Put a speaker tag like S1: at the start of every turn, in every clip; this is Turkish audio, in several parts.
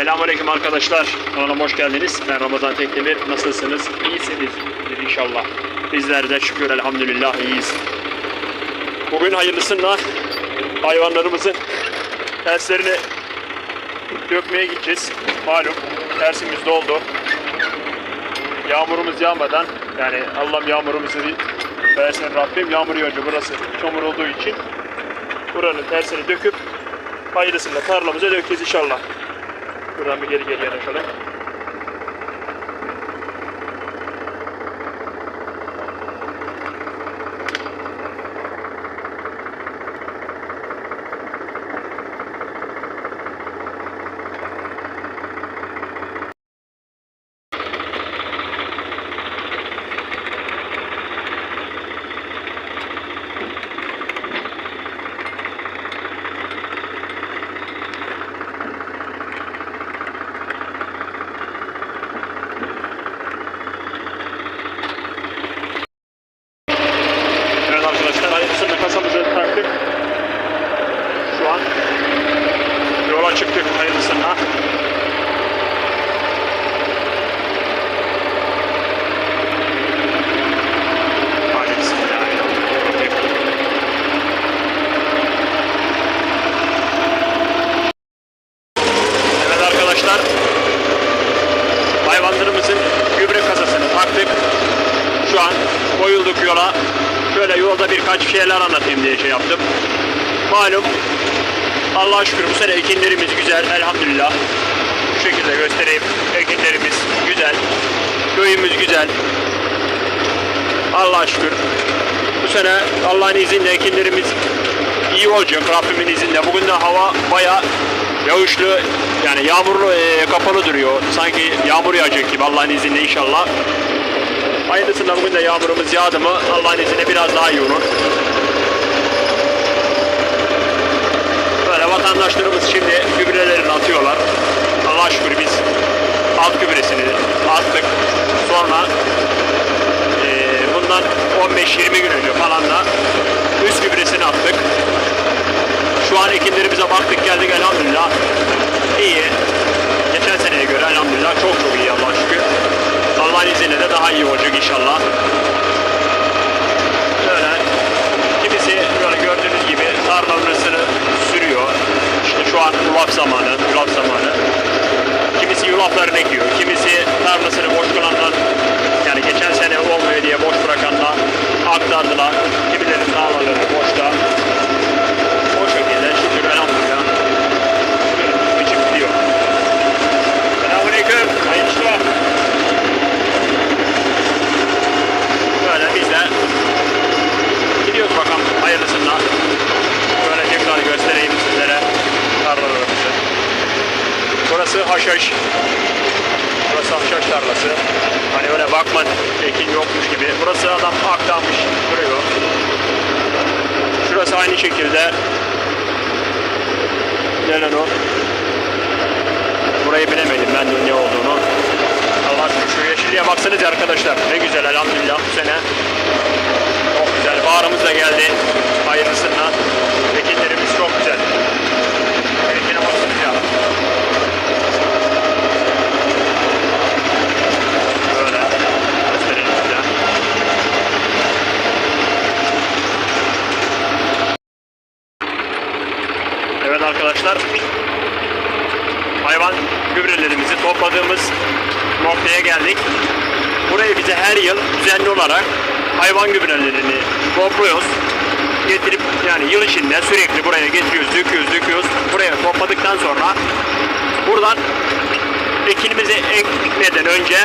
S1: Selamünaleyküm arkadaşlar. Kanalıma hoş geldiniz. Ben Ramazan Tekdemir. Nasılsınız? İyisiniz inşallah. Bizler de şükür elhamdülillah iyiyiz. Bugün hayırlısıyla hayvanlarımızın terslerini dökmeye gideceğiz. Malum tersimiz doldu. Yağmurumuz yağmadan yani Allah'ım yağmurumuzu versin Rabbim. Yağmur yağınca burası çamur olduğu için buranın tersini döküp hayırlısıyla tarlamıza dökeceğiz inşallah. Bir geri geri yanaşalım. Evet arkadaşlar hayırlısıyla kasamızı taktık. Şu an yola çıktık hayırlısıyla. Hadi bismillahirrahmanirrahim. Evet arkadaşlar hayvanlarımızın gübre taktık. Şu an koyulduk yola. Şöyle yolda birkaç şeyler anlatayım diye şey yaptım. Malum Allah'a şükür bu sene ekinlerimiz güzel elhamdülillah. Bu şekilde göstereyim. Ekinlerimiz güzel. Köyümüz güzel. Allah'a şükür. Bu sene Allah'ın izniyle ekinlerimiz iyi olacak Rabbimin izniyle. Bugün de hava baya yağışlı yani yağmurlu e, kapalı duruyor. Sanki yağmur yağacak gibi Allah'ın izniyle inşallah. Hayırlısıyla bugün de yağmurumuz yağdı mı Allah'ın izniyle biraz daha iyi olur. Böyle vatandaşlarımız şimdi gübrelerini atıyorlar. Allah'a şükür biz alt gübresini attık. Sonra eee, bundan 15-20 gün önce falan da üst gübresini attık. Şu an ekinlerimize baktık geldik elhamdülillah. İyi. Geçen seneye göre elhamdülillah çok çok iyi Allah'a şükür. Allah'ın izniyle de daha iyi olacak inşallah. Böyle kimisi böyle gördüğünüz gibi tarlalarını sürüyor. İşte şu an yulaf zamanı, yulaf zamanı. Kimisi yulaflarını ekiyor, kimisi tarlasını boş kalanlar yani geçen sene olmuyor diye boş bırakanlar aktardılar. Kimilerin tarlaları boşta. O şekilde şükür elhamdülillah. Böyle biçim gidiyor. Selamünaleyküm. Hayırlı işler. Böyle biz de gidiyoruz bakalım hayırlısıyla. Böyle tekrar göstereyim sizlere tarlalarımızı. Burası haşhaş. Burası haşhaş tarlası. Hani öyle bakma ekin yokmuş gibi. Burası adam aktarmış duruyor. Şurası aynı şekilde. Ne lan o? Burayı bilemedim ben de ne olduğunu. Allah aşkına şu yeşilliğe baksanıza arkadaşlar. Ne güzel elhamdülillah bu sene. Çok güzel. Baharımız da geldi. Hayırlısıyla. Ekinlerimiz çok güzel. Ekine baksanıza. Böyle gösterelim size. Evet arkadaşlar. Hayvan gübrelerimizi topladığımız noktaya geldik. Buraya bize her yıl düzenli olarak hayvan gübrelerini topluyoruz. Getirip yani yıl içinde sürekli buraya getiriyoruz, döküyoruz, döküyoruz. Buraya topladıktan sonra buradan ekinimizi ekmeden önce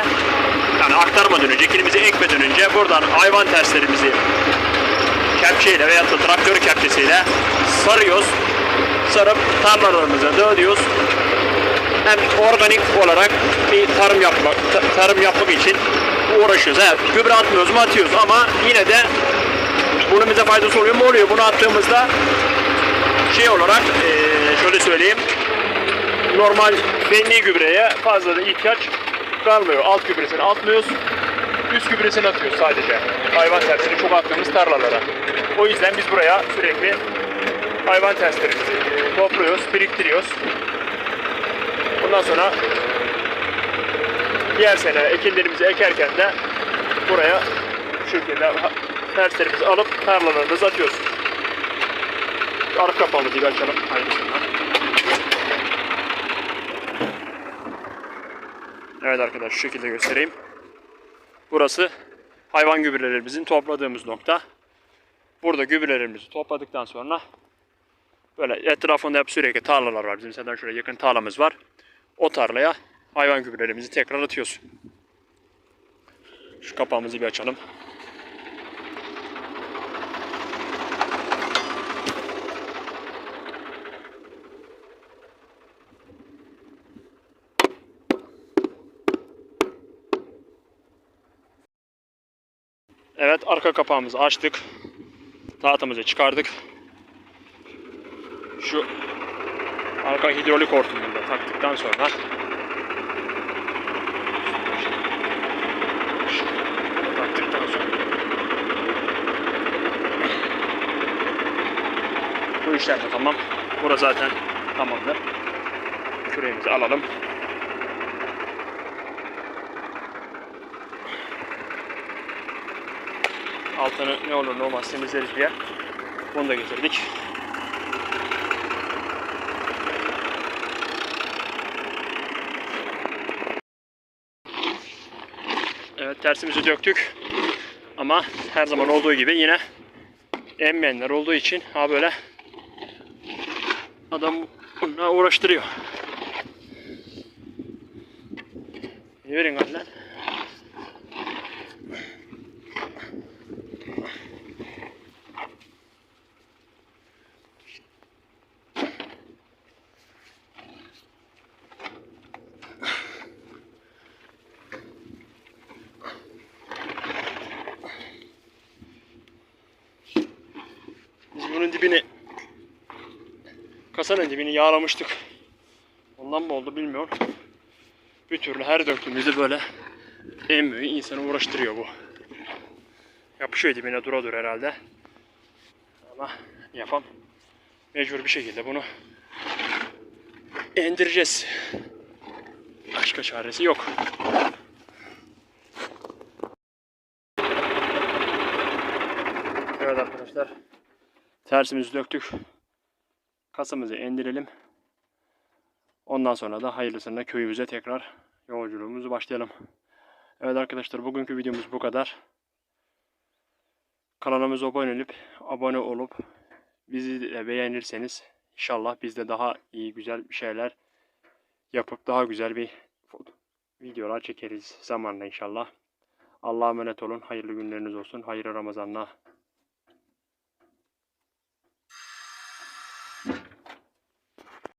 S1: yani aktarmadan önce, ekinimizi ekmeden önce buradan hayvan terslerimizi kepçeyle veya da traktör kepçesiyle sarıyoruz. Sarıp tarlalarımıza dağıtıyoruz hem organik olarak bir tarım yapmak ta- tarım yapmak için uğraşıyoruz. Evet, gübre atmıyoruz mu atıyoruz ama yine de bunun bize faydası oluyor mu oluyor. Bunu attığımızda şey olarak şöyle söyleyeyim normal benli gübreye fazla da ihtiyaç kalmıyor. Alt gübresini atmıyoruz. Üst gübresini atıyoruz sadece. Hayvan tersini çok attığımız tarlalara. O yüzden biz buraya sürekli hayvan terslerimizi topluyoruz, biriktiriyoruz. Bundan sonra diğer sene ekinlerimizi ekerken de buraya bu şekilde terslerimizi alıp tarlalarımıza atıyoruz. Şu Arka kapağımızı bir açalım. Evet arkadaşlar şu şekilde göstereyim. Burası hayvan gübrelerimizin topladığımız nokta. Burada gübrelerimizi topladıktan sonra böyle etrafında hep sürekli tarlalar var. Bizim zaten şuraya yakın tarlamız var. O tarlaya hayvan gübrelerimizi tekrar atıyoruz. Şu kapağımızı bir açalım. Evet arka kapağımızı açtık. Tahtımızı çıkardık. Şu arka hidrolik hortumunu da taktıktan sonra taktıktan sonra bu işler de tamam. Burası zaten tamamdır. Küreğimizi alalım. altını ne olur ne olmaz temizleriz diye bunu da getirdik. Evet tersimizi döktük. Ama her zaman olduğu gibi yine emmeyenler olduğu için ha böyle adam bununla uğraştırıyor. Verin lan? Biz bunun dibini kasanın dibini yağlamıştık. Ondan mı oldu bilmiyorum. Bir türlü her döktüğümüzde böyle emmiyor. insanı uğraştırıyor bu. Yapışıyor dibine dura dur herhalde. Ama yapam. Mecbur bir şekilde bunu indireceğiz. Başka çaresi yok. Evet arkadaşlar. Tersimizi döktük. Kasamızı indirelim. Ondan sonra da hayırlısıyla köyümüze tekrar yolculuğumuzu başlayalım. Evet arkadaşlar bugünkü videomuz bu kadar. Kanalımıza abone olup, abone olup bizi de beğenirseniz inşallah biz de daha iyi güzel şeyler yapıp daha güzel bir videolar çekeriz zamanla inşallah. Allah'a emanet olun. Hayırlı günleriniz olsun. Hayırlı Ramazanlar.